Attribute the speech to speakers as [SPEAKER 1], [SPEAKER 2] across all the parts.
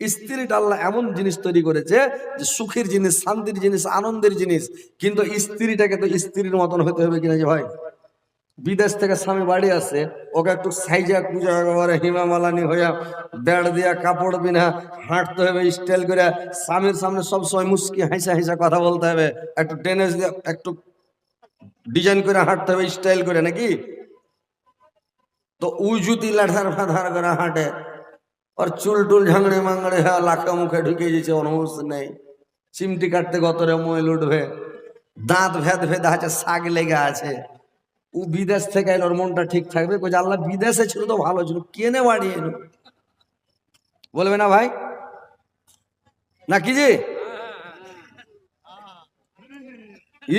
[SPEAKER 1] স্ত্রীটা আল্লাহ এমন জিনিস তৈরি করেছে যে সুখের জিনিস, শান্তির জিনিস, আনন্দের জিনিস। কিন্তু স্ত্রীটাকে তো স্ত্রীর মতন হতে হবে কিনা যে ভাই? বিদেশ থেকে স্বামী বাড়ি আসে, ওকে একটু সাইজা পূজা একেবারে হিমামালানি হইয়া বেড় দিয়া কাপড় বিনা হাঁটতে হবে স্টাইল করে স্বামীর সামনে সবসময় মুস্কি হাসা হাসা কথা বলতে হবে, একটু টেনেস দিয়ে একটু ডিজাইন করে হাঁটতে হবে স্টাইল করে নাকি? তো উই জুতি লাঠার ফাধার করে হাঁটে। ওর চুল টুল ঝাংড়ে মাংড়ে হ্যাঁ লাখা মুখে ঢুকে গেছে অনুভূষ নেই। চিমটি কাটতে গতরে ময়ল উঠবে? দাঁত ভেদ ভেদ আছে শাক লেগে আছে। ও বিদেশ থেকে এলো, ওর মনটা ঠিক থাকবে। যে আল্লাহ বিদেশে ছিল তো ভালো ছিল কেনে বাড়ি এলো? বলবে না ভাই? না কি যে?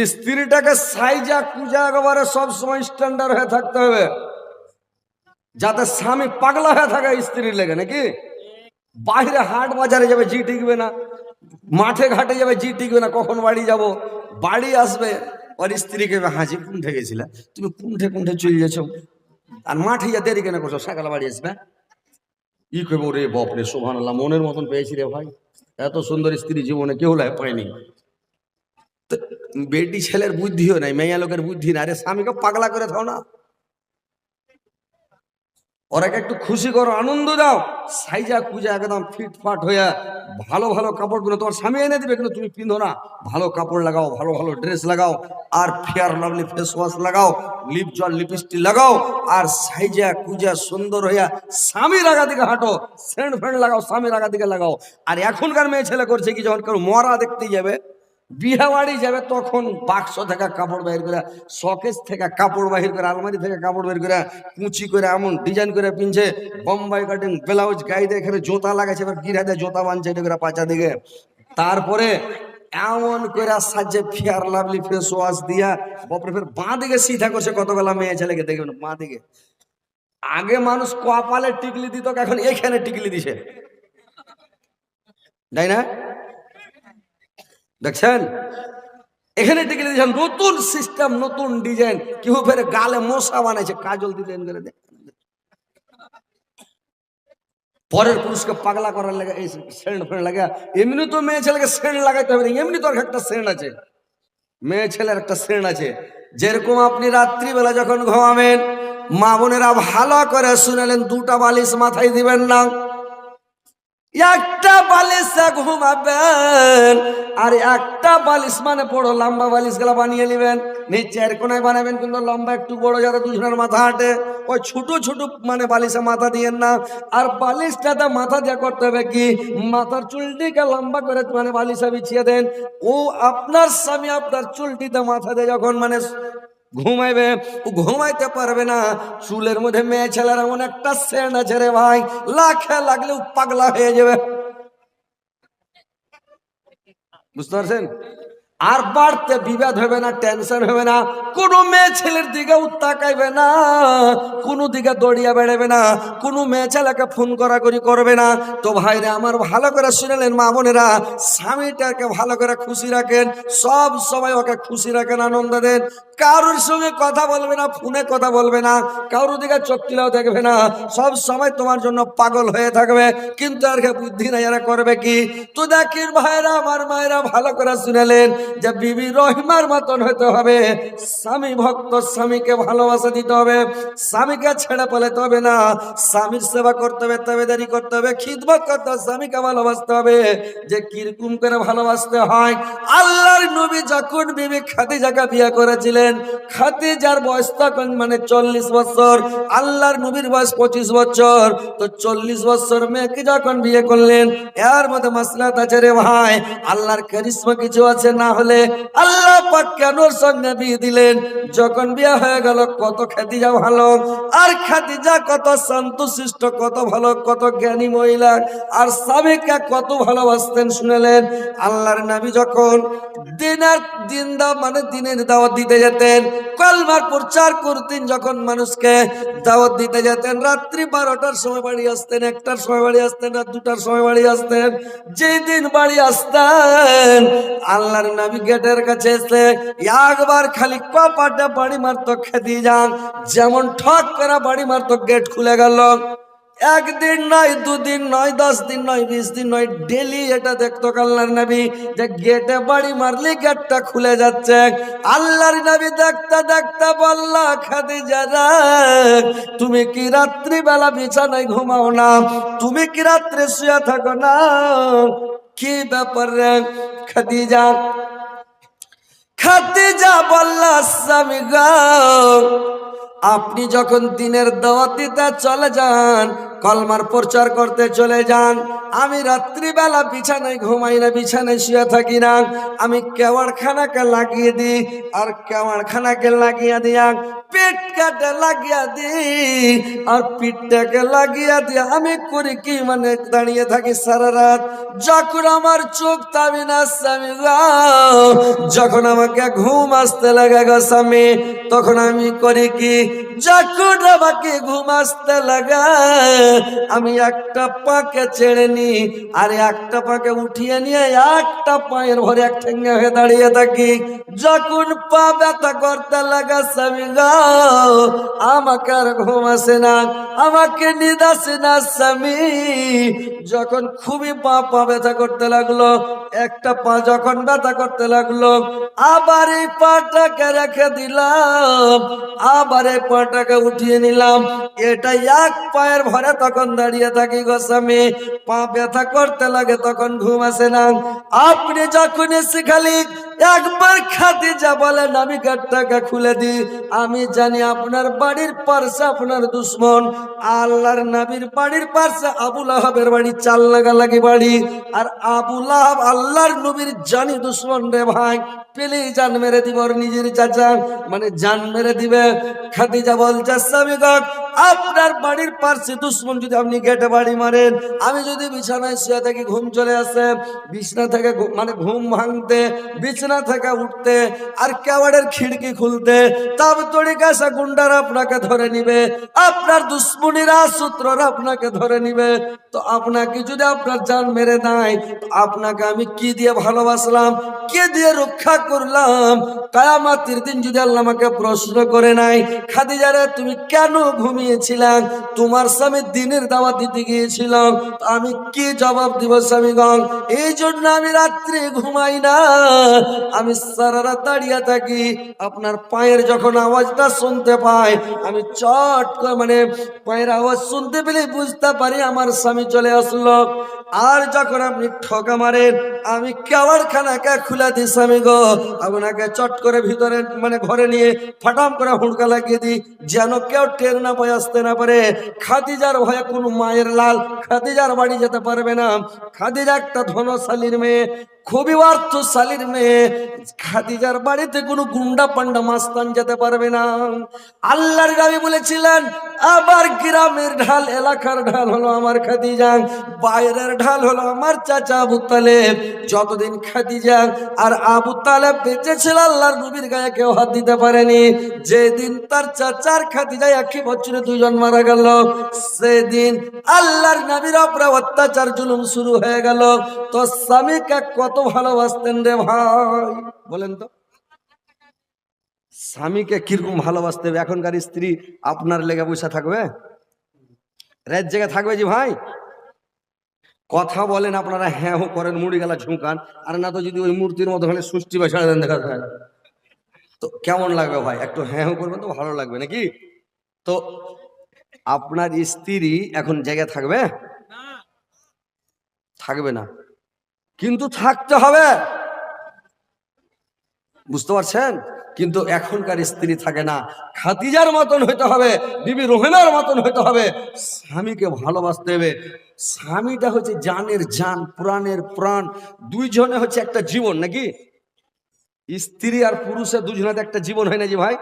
[SPEAKER 1] স্ত্রীটাকে সাইজা কুজা একেবারে সবসময় স্ট্যান্ডার্ড হয়ে থাকতে হবে। যাতে স্বামী পাগলা হয়ে থাকে, স্ত্রীর লেগে নাকি? বাইরে হাট বাজারে যাবে, জি টিকবে না। মাঠে ঘাটে যাবে, জি টিকবে না। কখন বাড়ি যাব? বাড়ি আসবে, ওর স্ত্রীকে হাসি কুণ্ঠে গেছিলে। তুমি কুণ্ঠে কুণ্ঠে চলে যাচ্ছ আর মাঠে যা দেরি কেন করছ? সকালে বাড়ি আসবে ই করব রে বাপরে সোভান আল্লাহ মনের মতন পেয়েছি রে ভাই। এত সুন্দর স্ত্রী জীবনে কেউ লাই পায়নি। বেটি ছেলের বুদ্ধিও নাই, মেয়া লোকের বুদ্ধি না আরে স্বামীকে পাগলা করে থাও না। ওরাকে একটু খুশি করো, আনন্দ দাও। সাইজা কুজা একদম ফিটফাট হইয়া ভালো ভালো কাপড়গুলো তোমার স্বামী এনে দিবে, কিন্তু তুমি পিন্ধো না। ভালো কাপড় লাগাও, ভালো ভালো ড্রেস লাগাও, আর ফেয়ার লাভলি ফেস ওয়াশ লাগাও লিপ জল লিপস্টিক লাগাও, আর সাইজা কুজা সুন্দর হইয়া স্বামীর আগা দিকে হাঁটো সেন্ট ফ্রেন্ড লাগাও স্বামীর আগা দিকে লাগাও। আর এখনকার মেয়ে ছেলে করছে কি, যখন কেউ মরা দেখতে যাবে বিয়ে বাড়ি যাবে, তখন বাক্স থেকে কাপড় বাহির করে, শকেস থেকে কাপড় বাহির করে, আলমারি থেকে কাপড় বের করে, কুচি করে, এমন ডিজাইন করে পিনছে, বোম্বাই কাটিং, ব্লাউজ গায়ে দিয়ে এখানে জোতা লাগাচ্ছে এবার গিরা দিয়ে জোতা বানছে করে পাচা দিকে। তারপরে এমন করে সাজে ফিয়ার লাভলি ফেস ওয়াশ দিয়া, বাপরে, ফের বাঁ দিকে সিধা করছে কতগুলা মেয়ে ছেলেকে দেখবেন বাঁ দিকে। আগে মানুষ কপালে টিকলি দিত, এখন এখানে টিকলি দিছে। তাই না? দেখছেন? এখানে টিকে দিয়েছেন নতুন সিস্টেম নতুন ডিজাইন কেউ ফেরে গালে মশা বানাইছে, কাজল করে দেখ পরের পুরুষকে পাগলা করার লাগে এই সেন্ট ফেন্ট লাগা এমনি তো মেয়ে ছেলেকে সেন্ট লাগাইতে হবে এমনি তো একটা সেন্ট আছে। মেয়ে ছেলের একটা সেন্ট আছে। যেরকম আপনি রাত্রিবেলা যখন ঘুমাবেন, মা বোনেরা ভালো করে শুনালেন, দুটা বালিশ মাথায় দিবেন না। একটা বালিশে ঘুমাবেন, আর একটা বালিশ মানে বড় লম্বা বালিশগুলা বানিয়ে নেবেন। নিচের কোনায় বানাবেন, কিন্তু লম্বা একটু বড় যাতে দুজনের মাথা হাঁটে। ওই ছোট ছোট মানে বালিশে মাথা দিয়েন না। আর বালিশটাতে মাথা দিয়ে করতে হবে কি? মাথার চুলটিকে লম্বা করে মানে বালিশে বিছিয়ে দেন। ও আপনার স্বামী আপনার চুলটিতে মাথা দিয়ে যখন মানে ঘুমাইবে? ঘুমাইতে পারবে না। চুলের মধ্যে মেয়ে ছেলের এমন একটা সেন আছে রে ভাই, লাখে লাগলেও পাগলা হয়ে যাবে। বুঝতে পারছেন? আর বাড়তে বিবাদ হবে না টেনশন হবে না, কোনো মেয়ে ছেলের দিকে তাকাইবে না, কোনো দিকে দড়িয়া বেড়াবে না, কোনো মেয়ে ছেলেকে ফোন করাকরি করবে না। তো ভাইরা আমার ভালো করে শুনেলেন মা বোনেরা, স্বামীটাকে ভালো করে খুশি রাখেন, সব সময় ওকে খুশি রাখেন, আনন্দ দেন। কারোর সঙ্গে কথা বলবে না, ফোনে কথা বলবে না, কারোর দিকে চোখ দেখবে না, সব সময় তোমার জন্য পাগল হয়ে থাকবে। কিন্তু আর বুদ্ধি না এরা করবে কি? তো দেখির ভাইরা, আমার মায়েরা ভালো করে শুনেলেন যে বিবি রহিমার মতন হতে হবে। স্বামী ভক্ত স্বামীকে ভালোবাসা দিতে হবে। স্বামীকে ছেড়ে পালাতে হবে না। স্বামীর সেবা করতে হবে তবেদারি করতে হবে। খিদমত করতে স্বামীকে ভালোবাসতে হবে। যে কীরকম করে ভালোবাসতে হয়। আল্লাহর নবী যখন বিবি খাদিজাকে বিয়ে করেছিলেন, খাদিজার বয়স তখন মানে চল্লিশ বছর। আল্লাহর নবীর বয়স পঁচিশ বছর। তো চল্লিশ বছর মেয়েকে যখন বিয়ে করলেন, এর মধ্যে মাসলাত আছে রে ভাই। আল্লাহর কারিশমা কিছু আছে না হলে আল্লাহ পাক কেন সঙ্গে বিয়ে দিলেন? যখন বিয়ে হয়ে গেল, কত খাদিজা ভালো, আর খাদিজা কত শান্তশিষ্ট কত ভালো, কত জ্ঞানী মহিলা, আর স্বামীকে কত ভালোবাসতেন শুনেলেন। আল্লাহর নবী যখন দিনের দিন দা মানে দিনের দাওয়াত দিতে যেতেন, কলমার প্রচার করতেন যখন মানুষকে দাওয়াত দিতে যেতেন, রাত্রি বারোটার সময় বাড়ি আসতেন, একটার সময় বাড়ি আসতেন রাত দুটার সময় বাড়ি আসতেন। যেই দিন বাড়ি আসতেন, আল্লাহর নবী গেটের কাছে এসে একবার খালি কপাটে বাড়ি মারতো খেতে যান। যেমন ঠক করে বাড়ি মারতো গেট খুলে গেল। একদিন নয় দুদিন নয় দশ দিন নয় বিশ দিন নয় ডেলি এটা দেখতো আল্লাহর নবী যে গেটে বাড়ি মারলে গেটটা খুলে যাচ্ছে। আল্লাহর নবী দেখতে দেখতে বলল খাদিজা রে, তুমি কি রাত্রিবেলা বিছানায় ঘুমাও না? তুমি কি রাত্রে শুয়ে থাকো না? কি ব্যাপার? রে খাদিজা। খাদিজা বলল, স্বামী আপনি যখন দিনের দাওয়াত দিতে চলে যান, কলমার প্রচার করতে চলে যান, আমি রাত্রিবেলা বিছানায় ঘুমাই না, বিছানায় শুয়ে থাকি না। আমি কেওয়ারখানাকে লাগিয়ে দিই, আর কেওয়ারখানাকে লাগিয়ে দিয়া পেট কাটে লাগিয়ে দিই আর পিঠটাকে লাগিয়ে দিয়ে আমি করি কি মানে দাঁড়িয়ে থাকি সারা রাত। যখন আমার চোখ তাবি না, স্বামী যখন আমাকে ঘুম আসতে লাগে গো স্বামী, তখন আমি করি কি, যখন আমাকে ঘুম আসতে লাগা, আমি একটা পাকে ছেড়ে নি, আর একটা পাকে উঠিয়ে নিয়ে একটা পায়ের ভরে এক ঠেঙ্গে হয়ে দাঁড়িয়ে থাকি। যখন পা ব্যথা করতে লাগা স্বামী গো আমাকে আর ঘুম আসে না, আমাকে নিদ আসে না স্বামী। যখন খুবই পা পা ব্যথা করতে লাগল, একটা পা যখন ব্যথা করতে লাগল, আবার এই পাটাকে রেখে দিলাম, আবার এই পাটাকে উঠিয়ে নিলাম। এটা এক পায়ের ভরে তখন দাঁড়িয়ে থাকি গো স্বামী। পা ব্যথা করতে লাগে তখন ঘুম আসে না। আপনি যখন এসে খালি একবার খাতি যা বলেন, আমি গাটটাকে খুলে দিই। আমি জানি আপনার বাড়ির পার্শ্বে আপনার দুশ্মন। আল্লাহর নাবির বাড়ির পার্শ্বে আবুল আহাবের বাড়ি, চাল লাগা লাগালাগি বাড়ি। আর আবুল আহাব আল্লাহর নবীর জানি দুশ্মন রে ভাই। পেলেই জান মেরে দিব নিজের চাচা। মানে জান মেরে দিবে। খাদিজা বলছে আপনার বাড়ির পার্শ্বে দুশ্মন যদি আপনি গেটে বাড়ি মারেন, আমি যদি বিছানায় শুয়ে থাকি, ঘুম চলে আসে, বিছনা থেকে মানে ঘুম ভাঙতে, বিছনা থেকে উঠতে, আর কেওয়াড়ের খিড়কি খুলতে তাব তড়িকা সে গুন্ডারা আপনাকে ধরে নিবে, আপনার দুশ্মনীরা সূত্ররা আপনাকে ধরে নিবে। তো আপনাকে যদি আপনার জান মেরে দেয় আপনাকে আমি কি দিয়ে ভালোবাসলাম? কে দিয়ে রক্ষা করলাম? কায়ামাতির দিন যদি আল্লাহ আমাকে প্রশ্ন করে নাই খাদিজারে তুমি কেন ঘুমিয়েছিলাম, তোমার স্বামী দিনের দাওয়াত দিতে গিয়েছিলাম আমি কি জবাব দিব স্বামীগণ? এই জন্য আমি রাত্রে ঘুমাই না, আমি সারা রাত দাঁড়িয়ে থাকি, আপনার পায়ের যখন আওয়াজটা শুনতে পাই, আমি চট করে মানে পায়ের আওয়াজ শুনতে পেলে বুঝতে পারি আমার স্বামী চলে আসলো। আর যখন আপনি ঠকা মারেন, আমি কেওয়ার খানাকে খুলে দিই স্বামী গো আপনাকে চট করে ভিতরে মানে ঘরে নিয়ে ফাটাম করে হুড়কা লাগিয়ে দিই, যেন কেউ টের না পায়। আসতে না পারে। খাদিজার ভয়ে কোনো মায়ের লাল, খাদিজার বাড়ি যেতে পারবে না। খাদিজা একটা ধনশালীর মেয়ে। খুবই অর্থশালীর মেয়ে। খাদিজার বাড়িতে কোনো গুন্ডা পান্ডা মাস্তান যেতে পারবে না। আল্লাহর গাবি বলেছিলেন, আবার গ্রামের ঢাল, এলাকার ঢাল হলো আমার খাদিজা, বাইরের ঢাল হলো আমার চাচা আবু তালেব। যতদিন খাদিজা আর আবু তালেব বেঁচে ছিল, আল্লাহর নবীর গায়ে কেউ হাত দিতে পারেনি। যেদিন তার চাচার খাদিজা একই বছরে দুজন মারা গেল, সেদিন আল্লাহর নবীর উপরে অত্যাচার, জুলুম শুরু হয়ে গেল। তো স্বামীকে কত ভালোবাসতেন রে ভাই। বলেন তো। স্বামীকে কীরকম ভালোবাসতে হবে? এখনকার স্ত্রী আপনার লেগে বসে থাকবে? রাত জেগে থাকবে জি ভাই? কথা বলেন আপনারা হ্যাঁ হো করেন, মুড়ি গেলা ঝুঁকান আর না তো যদি ওই মূর্তির মতো হলে সুষ্টি বা দেন দেখা যায়। তো কেমন লাগবে ভাই? একটু হ্যাঁ হো করবেন তো ভালো লাগবে নাকি? তো আপনার স্ত্রী এখন জেগে থাকবে? থাকবে না। কিন্তু থাকতে হবে। বুঝতে পারছেন? কিন্তু এখনকার স্ত্রী থাকে না। খাতিজার মতন হইতে হবে, বিবি রোহেনার মতন হইতে হবে। স্বামীকে ভালোবাসতে হবে। স্বামীটা হচ্ছে জানের জান, প্রাণের প্রাণ। দুইজনে হচ্ছে একটা জীবন, নাকি? স্ত্রী আর পুরুষের দুজনাতে একটা জীবন হয় না যে ভাই?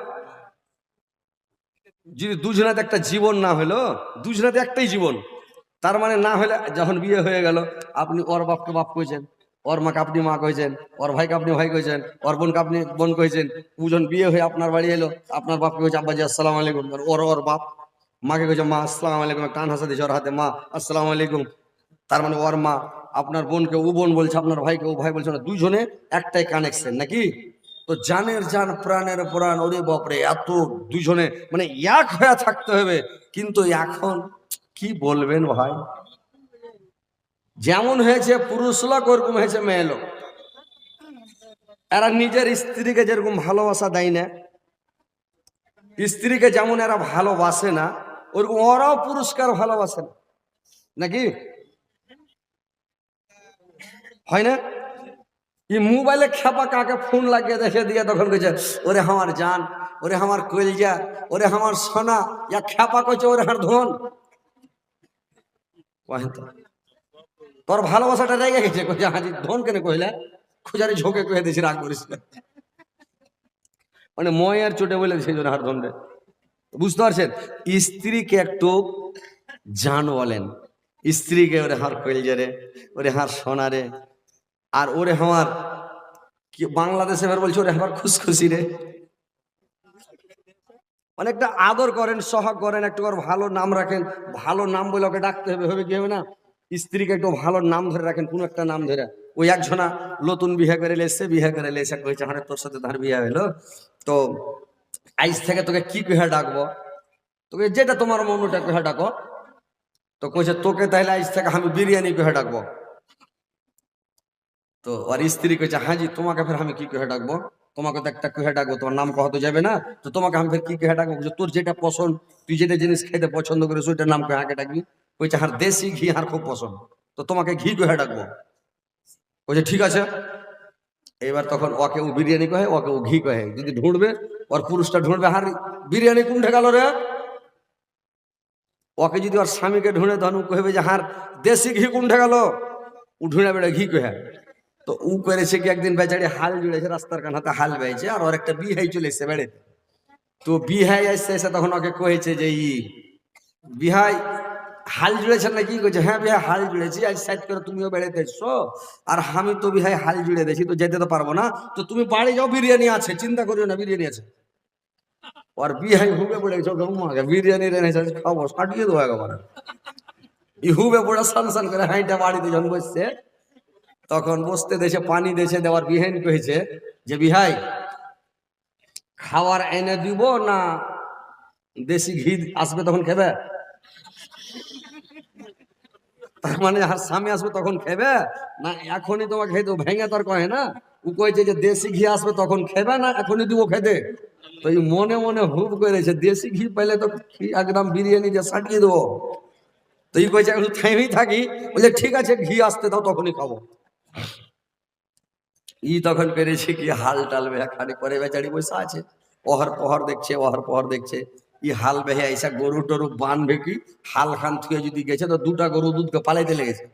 [SPEAKER 1] যদি দুজনাতে একটা জীবন না হলো দুজনাতে একটাই জীবন। তার মানে না হলে যখন বিয়ে হয়ে গেল, আপনি ওর বাপকে বাপ কইছেন, ওর মাকে আপনি মা কইছেন, ওর ভাইকে আপনি ভাই কইছেন, ওর বোনকে আপনি বোন কইছেন, দুজন বিয়ে হয়ে আপনার বাড়ি এলো, আপনার বাপকে কইছে, আব্বাজি, আসসালাম আলাইকুম। ওর ওর বাপ মাকে কইছে, মা, আসসালাম আলাইকুম। টান হাসা দিয়েছে ওর হাতে, মা, আসসালাম আলাইকুম। তার মানে ওর মা আপনার বোনকে, ও বোন বলছে, আপনার ভাইকে, ও ভাই বলছে না দুজনে একটাই কানেকশন নাকি? তো জানের জান, প্রাণের প্রাণ, ওরে বাপরে, এত দুজনে মানে এক হয়ে থাকতে হবে। কিন্তু এখন কি বলবেন ভাই? যেমন হয়েছে পুরুষ লোক, ওরকম হয়েছে মেয়ে লোক। এরা নিজের স্ত্রীকে যেরকম ভালোবাসা দেয় না, স্ত্রীকে যেমন এরা ভালোবাসে না, ওরকম ওরাও পুরস্কার ভালোবাসে না। নাকি? হয় না? এই মোবাইলে খেপা কাকে ফোন লাগিয়ে দেখে দিয়ে তখন কইছে, ওরে আমার জান, ওরে আমার কলজা, ওরে আমার সোনা, ইয়া খেপা কইছে ওরে আমার ধন। তোর ভালোবাসাটা রেগে গেছে হাজি ধন কেন কইলা খুজারি ঝোঁকে কয়ে দিয়েছি রাগ করিস। মানে ময় আর চোটে বলে সেই জন্য হার ধনরে বুঝতে পারছেন? স্ত্রীকে একটু জান বলেন। স্ত্রীকে ওরে হার কইলজা রে, ওরে হার সোনা রে। আর ওরে আমার কি বাংলাদেশে বলছে, ওরে আমার খুশখুশি রে। অনেকটা আদর করেন সহাগ করেন, একটু করে ভালো নাম রাখেন, ভালো নাম বলে ওকে ডাকতে হবে হবে কি হবে না? স্ত্রীকে একটু ভালো নাম ধরে রাখেন, কোনো একটা নাম ধরে। ওই একজনা নতুন বিয়ে করে এসে বিয়ে করে এসে কইছে হ্যাঁ তোর সাথে তার বিয়ে হলো তো আইস থেকে তোকে কি কহে ডাকবো? তোকে যেটা তোমার মন ওটা কহে ডাকো? তো কইছে, তোকে তাইলে আইস থেকে আমি বিরিয়ানি কহে ডাকবো? তো আর স্ত্রী কইছে হ্যাঁ জি, তোমাকে ফের আমি কি কহে ডাকবো? তোমাকে তো একটা কহে ডাকবো তোমার নাম কহা তো যাবে না। তো তোমাকে আমি কি কহে ডাকবো? বলছে, তোর যেটা পছন্দ তুই যেটা জিনিস খেতে পছন্দ করিস ওইটার নাম কহে আগে ডাকবি। কইছে হার দেশি ঘি হার খুব পছন্দ। তো তোমাকে ঘি কহে ডাকবো? বলছে ঠিক আছে। এবার তখন ওকে ও বিরিয়ানি কহে ওকে ও ঘি কহে। যদি ঢুঁড়বে ওর পুরুষটা ঢুঁড়বে হার বিরিয়ানি কোন ঠেকাল রে? ওকে যদি ওর স্বামীকে ঢুঁড়ে তখন কহবে যে হার দেশি ঘি কোন ঠেকাল? ও ঢুঁড়ে বেড়ে ঘি কহে। তো ও করেছে কি একদিন বেচারি হাল জুড়েছে, রাস্তার কানাতে হাল বেয়েছে আর ওর একটা বিহাই চলে এসছে বেড়েতে। তো বিহাই আসছে এসে তখন ওকে কয়েছে যে ই, বিহাই হাল জুড়েছেন নাকি কইছে? হ্যাঁ বিহাই হাল জুড়েছি, আজ সাইড করে তুমিও বেড়াতে এসছো, আর আমি তো বিহাই হাল জুড়ে দিয়েছি, তো যেতে তো পারব না। তো তুমি বাড়ি যাও, বিরিয়ানি আছে, চিন্তা করিও না, বিরিয়ানি আছে। আর বিহাই হুবে পড়ে গেছো গম্মাকে বিরিয়ানি রেনেছে খাব সাটিয়ে দেবো একবার। ই হুবে পড়ে সান সান করে হাইটা বাড়িতে যখন বসছে তখন বসতে দেশে পানি দেশে দেওয়ার বিহাইন কহেছে যে, বিহাই, খাওয়ার এনে দিব না দেশি ঘি আসবে তখন খেবে? তার মানে আর স্বামী আসবে তখন খেবে? না, এখনই তোমাকে খেতে ভেঙে তার কহে না? ও কয়েছে যে, দেশি ঘি আসবে তখন খেবে না, এখনই দিব খেতে। তো এই মনে মনে হুব করেছে দেশি ঘি পাইলে তো একদম বিরিয়ানি দিয়ে সাটিয়ে দেবো? তো এই কয়েছে এখন থেমেই থাকি। বলছে, ঠিক আছে, ঘি আসতে দাও, তখনই খাব। ই তখন পেরেছে কি হাল টাল বেহা খানি করে বেচারি বসে আছে। পহর পহর দেখছে পহর পহর দেখছে। ই হাল বেহে আইসা গরু টরু বানবে কি? হাল খান থুয়ে যদি গেছে তো দুটা গরু দুধকে পালাইতে লেগেছে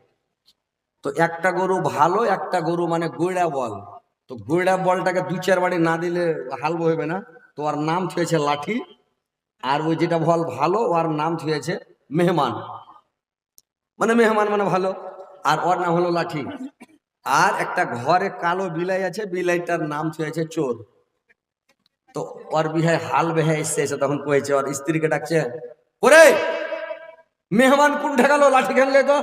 [SPEAKER 1] তো একটা গরু ভালো, একটা গরু মানে গৈড়া বল। তো গৈড়া বলটাকে দু চার বাড়ি না দিলে হাল বইবে না। তো ওর নাম থুয়েছে লাঠি। আর ওই যেটা বল ভালো, ওর নাম থুয়েছে মেহমান। মানে মেহমান মানে ভালো। আর ওর নাম হলো লাঠি। আর একটা ঘরে কালো বিলাই আছে, বিলাইটার নাম থুয়েছে চোর। তো ওর বিহায় হাল বেহে এসছে, এসে তখন কয়েছে, ওর স্ত্রীকে ডাকছে, ওরে, মেহমান কোন ঠেকালো লাঠি খেললে তো?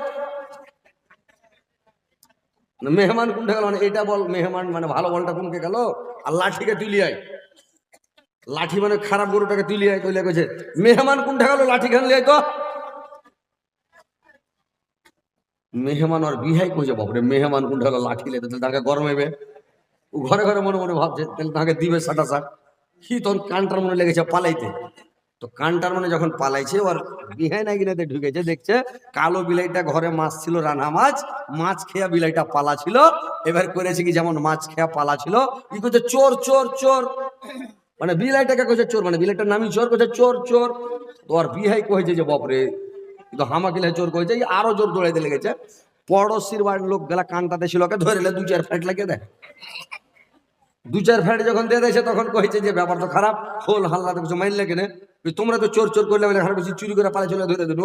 [SPEAKER 1] মেহমান কোন ঠেকালো মানে এটা বল, মেহমান মানে ভালো বলটা কোনকে গেল? আর লাঠিকে তুলি আয়। লাঠি মানে খারাপ গরুটাকে তুলি আয়, কইলে কইছে, মেহমান কোন ঠেকালো লাঠি খেললে তো? মেহমান আর বিহাই কইছে বাপরে মেহমান কোন ঠেকালো লাঠি লে তাহলে তাকে গরম হইবে ও ঘরে ঘরে মনে মনে ভাবছে, তাহলে তাকে দিবে সাটা সাট কি তখন কানটার মনে লেগেছে পালাইতে। তো কানটার মনে যখন পালাইছে ওর বিহাই না গিনাতে ঢুকেছে, দেখছে কালো বিলাইটা ঘরে মাছ ছিল, রান্না মাছ মাছ খেয়া বিলাইটা পালা ছিল। এবার করেছে কি যেমন মাছ খেয়া পালা ছিল কি করছে চোর চোর চোর। মানে বিলাইটাকে কইছে চোর মানে বিলাইটার নামই চোর, কইছে চোর চোর। তো আর বিহাই কইছে যে, বাপরে কিন্তু হামাকিলা কইছে এই আরও জোর দৌড়াইতে লেগেছে পড়োশির বাড়ির লোক গেলা কানটাতে ছিল ওকে ধরে দু চার ফ্যাট লাগিয়ে দেয় দু চার ফ্যাট যখন দিয়ে দেয় তখন কইছে যে, ব্যাপার তো খারাপ হোল হাল্লা তো কিছু মাইল কেনে তোমরা তো চোর চোর করলে হার বেশি চুরি করে পালা চলে ধরে দিল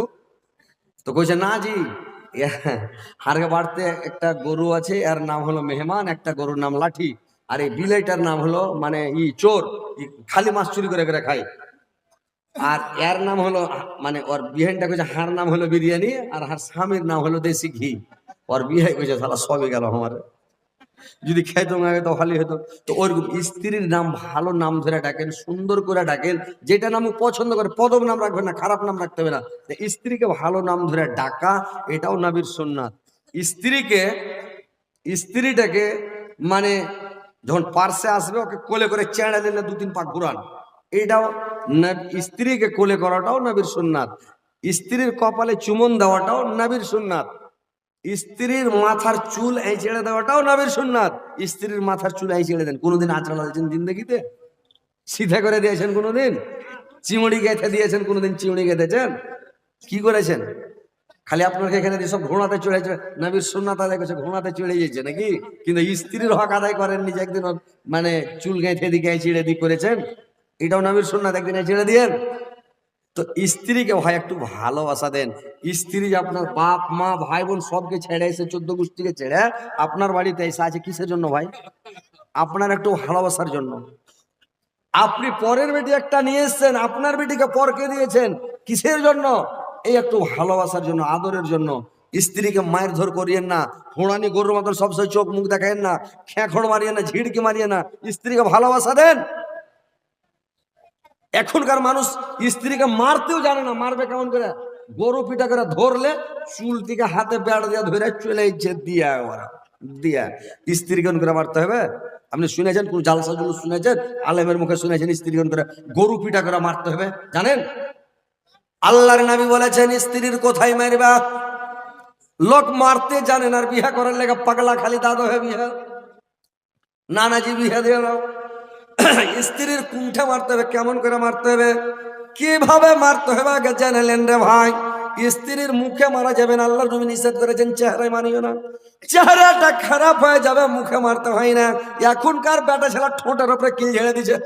[SPEAKER 1] তো কইছে, না জি হারকে বাড়তে একটা গরু আছে, এর নাম হলো মেহমান, একটা গরুর নাম লাঠি। আর এই বিলাইটার নাম হলো মানে ই চোর খালি মাছ চুরি করে করে খায়। আর এর নাম হলো মানে ওর বিহানটা কইছে, হার নাম হলো বিরিয়ানি, আর হার স্বামীর নাম হলো দেশি ঘি। ওর বিহাই কইছে, শালা সবই গেল আমার। যদি খাইতাম আগে তো ভালোই হতো তো ওরকম স্ত্রীর নাম, ভালো নাম ধরে ডাকেন, সুন্দর করে ডাকেন, যেটা নাম পছন্দ করে, পদব নাম রাখবেন না, খারাপ নাম রাখতে হবে না। স্ত্রীকে ভালো নাম ধরে ডাকা, এটাও নাবির সুন্নাত। স্ত্রীকে, স্ত্রীটাকে মানে যখন পার্সে আসবে, ওকে কোলে করে চেঁড়ে দিলে দু তিন পাক ঘুরান। এটাও স্ত্রীকে কোলে করাটাও নাবির সুন্নাত। স্ত্রীর কপালে চুমন দেওয়াটাও নাবির সুন্নাত। স্ত্রীর মাথার চুল এই ছেড়ে দেওয়াটাও নাবির সুন্নাত। স্ত্রীর মাথার চুল এই ছেড়ে দেন। কোনোদিন আচরণ দিয়েছেন জিন্দগিতে? সিধা করে দিয়েছেন কোনোদিন? চিমড়ি গেঁথে দিয়েছেন কোনোদিন চিমড়ি গেঁথেছেন? কি করেছেন? খালি আপনাকে এখানে সব ঘোড়াতে চড়েছে নবীর সুন্নাত আদায় করছে, ঘোড়াতে চড়ে গিয়েছে নাকি? কিন্তু স্ত্রীর হক আদায় করেননি যে একদিন মানে চুল গেঁথে দিকে ছিঁড়ে দি করেছেন? এটাও নবীর সুন্নাত, একদিন ছেড়ে দিয়েন। তো স্ত্রীকে ভাই একটু ভালোবাসা দেন। স্ত্রী আপনার বাপ, মা, ভাই, বোন সবকে ছেড়ে এসে চোদ্দ গোষ্ঠীকে ছেড়ে আপনার বাড়িতে এসে আছে কিসের জন্য ভাই? আপনার একটু ভালোবাসার জন্য। আপনি পরের বেটি একটা নিয়ে এসছেন, আপনার বেটিকে পরকে দিয়েছেন, কিসের জন্য? এই একটু ভালোবাসার জন্য, আদরের জন্য। স্ত্রীকে মায়ের ধর করিয়েন না, হোড়ানি গরুর মতন সবসময় চোখ মুখ দেখায়েন না, খেঁখড় মারিয়ে না, ঝিড়কি মারিয়ে না। স্ত্রীকে ভালোবাসা দেন। এখনকার মানুষ স্ত্রীকে মারতেও জানে না, মারবে কেমন করে? গরু পিঠা করে ধরলে চুলটিকে হাতে বেড় দিয়ে ধরে চলে ইচ্ছে দিয়া ওরা, দিয়া স্ত্রী কেমন করে মারতে হবে? আপনি শুনেছেন কোন জালসাগুলো শুনেছেন? আলেমের মুখে শুনেছেন স্ত্রী করে? গরু পিঠা করে মারতে হবে, জানেন? আল্লাহর নবী বলেছেন, স্ত্রীর কোথায় মারবা? লোক মারতে জানেন আর বিহা করার লেগে পাগলা খালি দাদা হয়ে বিহা নানাজি বিহা দিয়ে স্ত্রীর কুণ্ঠে মারতে হবে, কেমন করে মারতে হবে? কীভাবে মারতে হবে আগে জানালেন রে ভাই। স্ত্রীর মুখে মারা যাবে না আল্লাহ নবী নিষেধ করেছেন, চেহারায় মানিও না। চেহারাটা খারাপ হয়ে যাবে, মুখে মারতে হয় না। এখনকার বেটা ছেলে ঠোঁটের উপরে কিল ঝেড়ে দিছে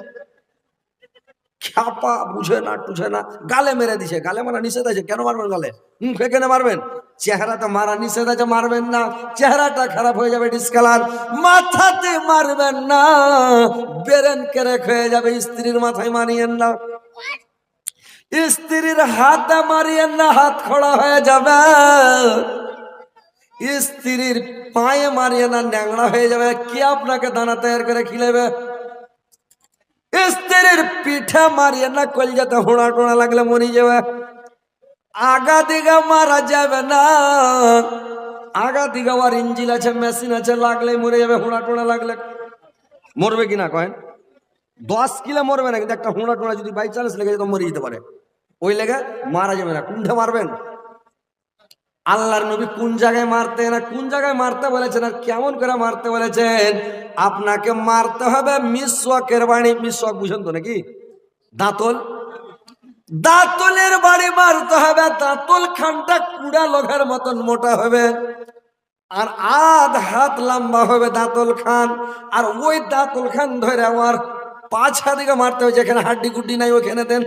[SPEAKER 1] খ্যাপা, বুঝে না টুঝে না, গালে মেরে দিছে, গালে মারা নিষেধ আছে, কেন মারবেন গালে? মুখে কেন মারবেন? চেহারাতে মারা নিষেধ আছে, মারবেন না। চেহারাটা খারাপ হয়ে যাবে ডিসকালার মাথাতে মারবেন না। বেরেন কেরে হয়ে যাবে, স্ত্রীর মাথায় মারিয়েন না। স্ত্রীর হাতে মারিয়েন না, হাত খোড়া হয়ে যাবে। স্ত্রীর পায়ে মারিয়ে না, ন্যাংড়া হয়ে যাবে। কে আপনাকে দানা তৈরি করে খিলেবে? স্ত্রীর পিঠে মারিয়ে না কলজাতে হোড়া টোড়া লাগলে মরি যাবে। আগা দিকে মারা যাবে না। আগা দিকে আবার ইঞ্জিল আছে, মেশিন আছে লাগলে মরে যাবে, হোড়া টোড়া লাগলে। মরবে কিনা কয়েন দশ কিলো মরবে না, কিন্তু একটা হোড়া টোড়া যদি বাই চান্স লেগে যায় তো মরে যেতে পারে। ওই লেগে মারা যাবে না। কোনটা মারবেন? আল্লাহর নবী কোন জায়গায় মারতে না কোন জায়গায় মারতে বলেছেন আর কেমন করে মারতে বলেছেন? আপনাকে মারতে হবে মিসওয়াকের বাড়ি। মিসওয়াক বুঝেন তো নাকি? দাঁতল। দাঁতলের বাড়ি মারতে হবে। দাঁতল খানটা কুড়া লোঘের মতন মোটা হবে। আর আধ হাত লম্বা হবে দাঁতল খান। আর ওই দাঁতল খান ধরে আমার পাছা দিকে মারতে হবে। যেখানে হাড্ডি গুড্ডি নাই, ওখানে দেন।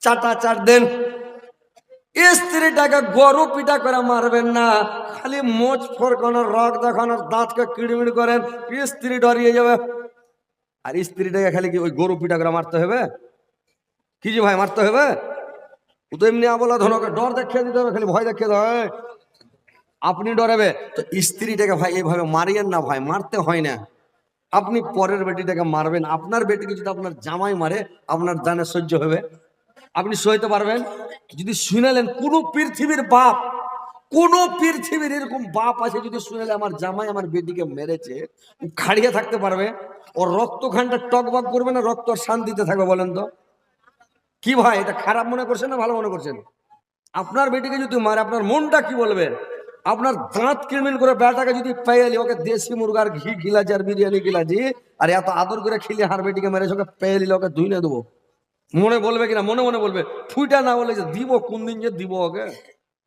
[SPEAKER 1] চাটা চাট দেন। স্ত্রীটাকে গরু পিটা করে মারবেন না। খালি মোচ ফরকানোর রক দেখানোর দাঁতকে কিড়মিড় করেন, স্ত্রী ডরিয়ে যাবে। আর স্ত্রীটাকে খালি কি, ওই গরু পিটা করে মারতে হবে? কি যে ভাই, মারতে হবে? ও তো এমনি আবলা ধনকে ডর দেখিয়ে দিতে হবে, খালি ভয় দেখিয়ে দেবে হয়? আপনি ডরাবে? তো স্ত্রীটাকে ভাই, এইভাবে মারিয়েন না ভাই, মারতে হয় না। আপনি পরের বেটিটাকে মারবেন। আপনার বেটিকে যদি আপনার জামাই মারে, আপনার জানে সহ্য হবে। আপনি সইতে পারবেন। যদি শুনেলেন কোন পৃথিবীর বাপ, কোন পৃথিবীর এরকম বাপ আছে, যদি শুনেলে আমার জামাই আমার বেটিকে মেরেছে খাড়িয়ে থাকতে পারবে, ওর রক্তখানটা টকবক করবে না, রক্ত শান্তিতে থাকবে বলেন তো? কি ভাই, এটা খারাপ মনে করছেন না ভালো মনে করছেন? আপনার বেটিকে যদি মারে, আপনার মনটা কি বলবে? আপনার দাঁত কিরমিন করে বেটাকে যদি পেয়ালি, ওকে দেশি মুরগার ঘি খিলাছি আর বিরিয়ানি খিলাছি আর এত আদর করে খিলে হার বেটিকে মেরেছে, ওকে পেয়ালি, ওকে ধুইনে দেবো। মনে বলবে কিনা? মনে মনে বলবে। ফুইটা না বলে যে দিব, কোন দিন যে দিব ওকে?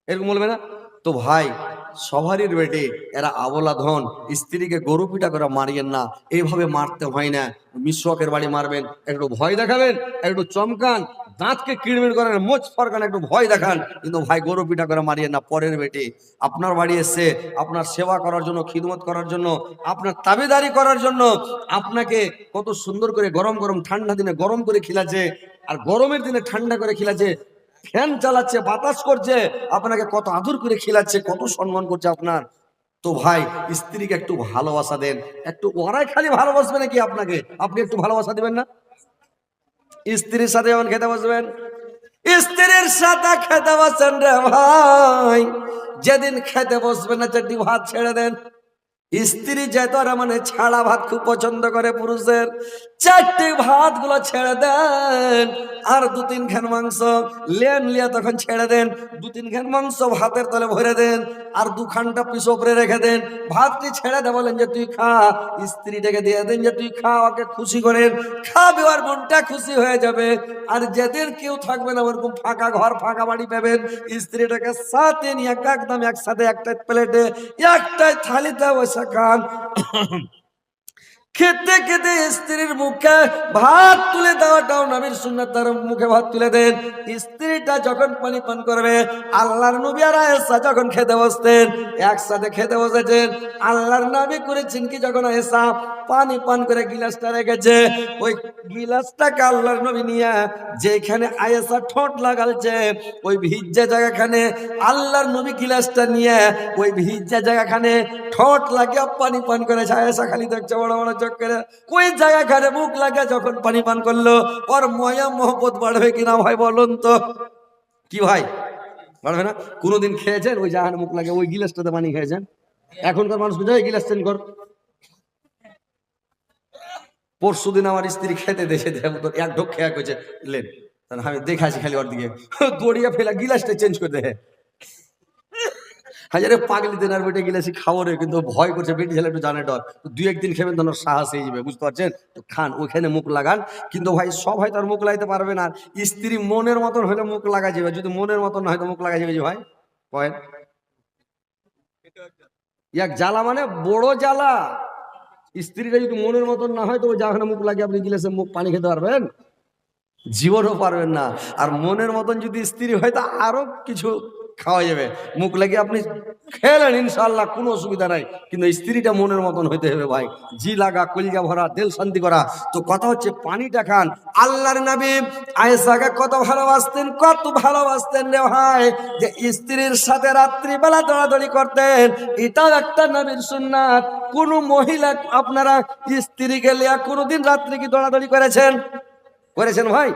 [SPEAKER 1] এরকম বলবে না? তো ভাই, সবারই বেটে এরা আবলা ধন। স্ত্রীকে গরু পিটা করে মারিয়েন না। এইভাবে মারতে হয় না। মিশ্রকের বাড়ি মারবেন। একটু ভয় দেখাবেন, একটু চমকান। দাঁতকে কিড়মিড় করেন মোচ ফরকান একটু ভয় দেখান। কিন্তু ভাই, গরু পিঠা করে মারিয়ে না, পরের বেটে। আপনার বাড়ি এসে আপনার সেবা করার জন্য, খিদমত করার জন্য, আপনার তাবেদারি করার জন্য আপনাকে কত সুন্দর করে গরম গরম ঠান্ডা দিনে গরম করে খিলাছে আর গরমের দিনে ঠান্ডা করে খিলাছে ফ্যান চালাচ্ছে, বাতাস করছে, আপনাকে কত আদর করে খিলাচ্ছে, কত সম্মান করছে আপনার। তো ভাই, স্ত্রীকে একটু ভালোবাসা দেন, একটু ওরাই খালি ভালোবাসবে নাকি আপনাকে? আপনি একটু ভালোবাসা দেবেন না? স্ত্রীর সাথে যেমন খেতে বসবেন? স্ত্রীর সাথে খেতে বসেন রে ভাই। যেদিন খেতে বসবেন না চারটি ভাত ছেড়ে দেন স্ত্রী যেত মানে ছাড়া ভাত খুব পছন্দ করে পুরুষের চারটি ভাতগুলো ছেড়ে দেন, আর দু তিন খান মাংস লেন লিয়া তখন ছেড়ে দেন, দু তিন খান মাংস ভাতের তলে ভরে দেন, আর দু খানটা পিস উপরে রেখে দেন। ভাতটি ছেড়ে দে বলেন যে, তুই খা। স্ত্রীটাকে দিয়ে দেন যে, তুই খা, ওকে খুশি করেন। খাবে আর মনটা খুশি হয়ে যাবে। আর যেদিন কেউ থাকবে না, ওরকম ফাঁকা ঘর, ফাঁকা বাড়ি পাবেন। স্ত্রীটাকে সাথে নিয়ে একদম একসাথে একটা প্লেটে একটাই থালিতে বসে খান খেতে খেতে স্ত্রীর মুখে ভাত তুলে দেওয়াটাও নবীর সুন্নাত তার মুখে ভাত তুলে দেন। স্ত্রীটা যখন পানি পান করবে, আল্লাহর নবী আর আয়েশা যখন খেতে বসতেন, একসাথে খেতে বসেছেন। আল্লাহর নবী করেছেন কি যখন আয়েশা পানি পান করে গিলাসটা রেখেছে, ওই গিলাসটাকে আল্লাহর নবী নিয়ে যেখানে আয়েশা ঠোঁট লাগালছে, ওই ভিজ্জা জায়গাখানে আল্লাহর নবী গিলাসটা নিয়ে ওই ভিজ্জা জায়গাখানে ঠোঁট লাগিয়ে পানি পান করে আয়েশা খালি দেখছে বড় বড় চোখ করে ওই জায়গাখানে মুখ লাগে যখন পানি পান করল, ওর ময়া মহব্বত বাড়বে কিনা ভাই বলুন তো? কি ভাই? বাড়বে না? কোনোদিন খেয়েছেন? ওই জাহান মুখ লাগে ওই গিলাসটাতে পানি খেয়েছেন? এখনকার মানুষ বুঝে গিলাস কর। পরশু দিন আমার স্ত্রী খেতে দেশে এক ঢোক খেয়া করেছে লেন। আমি খালি ওর দিকে। দড়িয়া ফেলা গিলাসটা চেঞ্জ করে দেয়। হাজারে পাগলি দেন আর বেটে গিলাসি খাব রে কিন্তু ভয় করছে বেটি ছেলে একটু জানে ডর। দুই একদিন খেবেন তখন সাহস হয়ে যাবে, বুঝতে পারছেন? তো খান ওখানে মুখ লাগান। কিন্তু ভাই, সব হয়তো আর মুখ লাগাইতে পারবে না। স্ত্রী মনের মতন হলে মুখ লাগা যাবে, যদি মনের মতন না হয় তো মুখ লাগা যাবে যে ভাই? কয়েন এক জ্বালা মানে বড় জ্বালা। স্ত্রীটা যদি মনের মতন না হয় তো ওই জাহানে মুখ লাগিয়ে আপনি গিলাসে মুখ পানি খেতে পারবেন? জীবনও পারবেন না। আর মনের মতন যদি স্ত্রী হয়, তা আরও কিছু খাওয়া যাবে। মুখ লাগিয়ে আপনি খেলেন ইনশাল্লাহ কোনো অসুবিধা নাই। কিন্তু স্ত্রীটা মনের মতন হইতে হবে ভাই। জি লাগা, কলিজা ভরা দেল শান্তি করা। তো কথা হচ্ছে পানিটা খান। আল্লাহর নবী আয়েশাকে কত ভালোবাসতেন কত ভালোবাসতেন রে ভাই, যে স্ত্রীর সাথে রাত্রিবেলা দৌড়াদৌড়ি করতেন। এটাও একটা নবীর সুন্নাত। কোন মহিলা আপনারা স্ত্রীকে লিয়া কোনোদিন রাত্রি কি দৌড়াদৌড়ি করেছেন? করেছেন ভাই?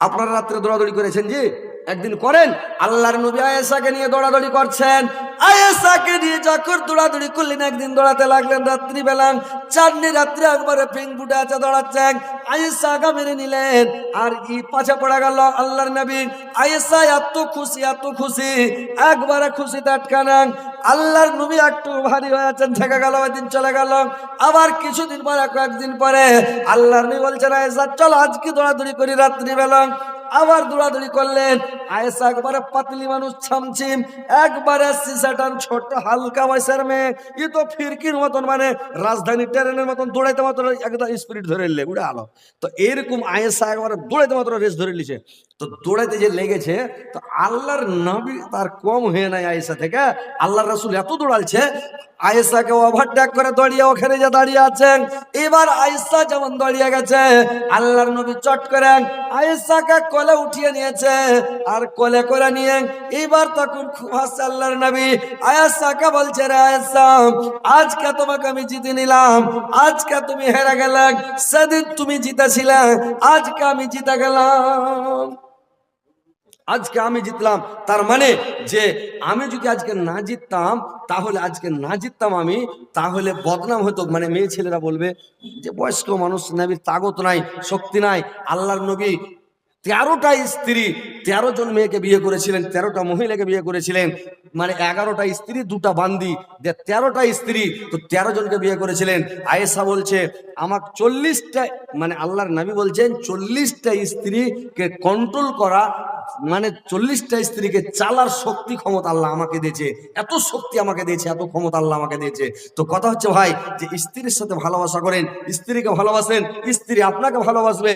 [SPEAKER 1] আপনারা রাত্রে দৌড়াদৌড়ি করেছেন জি? একদিন করেন, আল্লাহর নবী আয়েশাকে নিয়ে দৌড়াদৌড়ি করছেন। আয়েশাকে নিয়ে যখন দৌড়াদৌড়ি করলেন, একদিন দৌড়াতে লাগলেন রাত্রি বেলা চারনি রাত্রি একবারে ফিং ফুটে আছে দৌড়াচ্ছেন। আয়েশা আগা মেরে নিলেন, আর ই পাছে পড়া গেল আল্লাহর নবী। আয়েশা এত খুশি এত খুশি, একবারে খুশি আটকানাং আল্লাহর নবী একটু ভারী হয়ে আছেন থেকে গেল ওই দিন চলে গেল। আবার কিছুদিন পরে কয়েকদিন পরে আল্লাহর নবী বলছেন, আয়েশা, চলো আজকে দৌড়াদৌড়ি করি রাত্রি বেলা আবার দৌড়াদৌড়ি করলেন। আয়েশা একবারে পাতলি মানুষ ছামছিম একবারে সিসাটান ছোট হালকা বয়সের মেয়ে। ই তো ফিরকির মতন মানে রাজধানী ট্রেনের মতন দৌড়াইতে মাত্র একদম স্পিরিট ধরে নিলে, উড়ে আলো। তো এরকম আয়েশা একবারে দৌড়াইতে মাত্র রেস ধরে নিছে। তো দৌড়াইতে যে লেগেছে, তো আল্লাহর নবী তার কম হয়ে নাই আয়েশা থেকে। আল্লাহর রাসূল এত দৌড়ালছে আয়েশাকে ওভারটেক করে দাঁড়িয়ে ওখানে যে দাঁড়িয়ে আছেন, এবার আয়েশা যেমন দাঁড়িয়ে গেছে, আল্লাহর নবী চট করে আয়েশাকে কোলে উঠিয়ে নিয়েছে আর কোলে করে নিয়ে এবার তখন খুব হাসছে আল্লাহর নবী, আয়েশাকে বলছে, রে আয়েশা, আজকে তোমাকে আমি জিতে নিলাম, আজকে তুমি হেরে গেলে, সেদিন তুমি জিতেছিলে, আজকে আমি জিতে গেলাম। আজকে আমি জিতলাম। তার মানে যে আমি যদি আজকে না জিততাম, তাহলে আজকে না জিততাম আমি, তাহলে বদনাম হতো। মানে মেয়ে ছেলেরা বলবে যে বয়স্ক মানুষ নবীর তাগত নাই, শক্তি নাই, আল্লাহর নবী তেরোটা স্ত্রী, তেরো জন মেয়েকে বিয়ে করেছিলেন, তেরোটা মহিলাকে বিয়ে করেছিলেন মানে এগারোটা স্ত্রী, দুটা বান্দি। যে তেরোটা স্ত্রী, তো তেরো জনকে বিয়ে করেছিলেন। আয়েশা বলছে আমার চল্লিশটা মানে আল্লাহর নবী বলছেন, চল্লিশটা স্ত্রীকে কন্ট্রোল করা মানে চল্লিশটা স্ত্রীকে চালার শক্তি ক্ষমতা আল্লাহ আমাকে দিয়েছে। এত শক্তি আমাকে দিয়েছে, এত ক্ষমতা আল্লাহ আমাকে দিয়েছে। তো কথা হচ্ছে ভাই, যে স্ত্রীর সাথে ভালোবাসা করেন, স্ত্রীকে ভালোবাসেন, স্ত্রী আপনাকে ভালোবাসবে।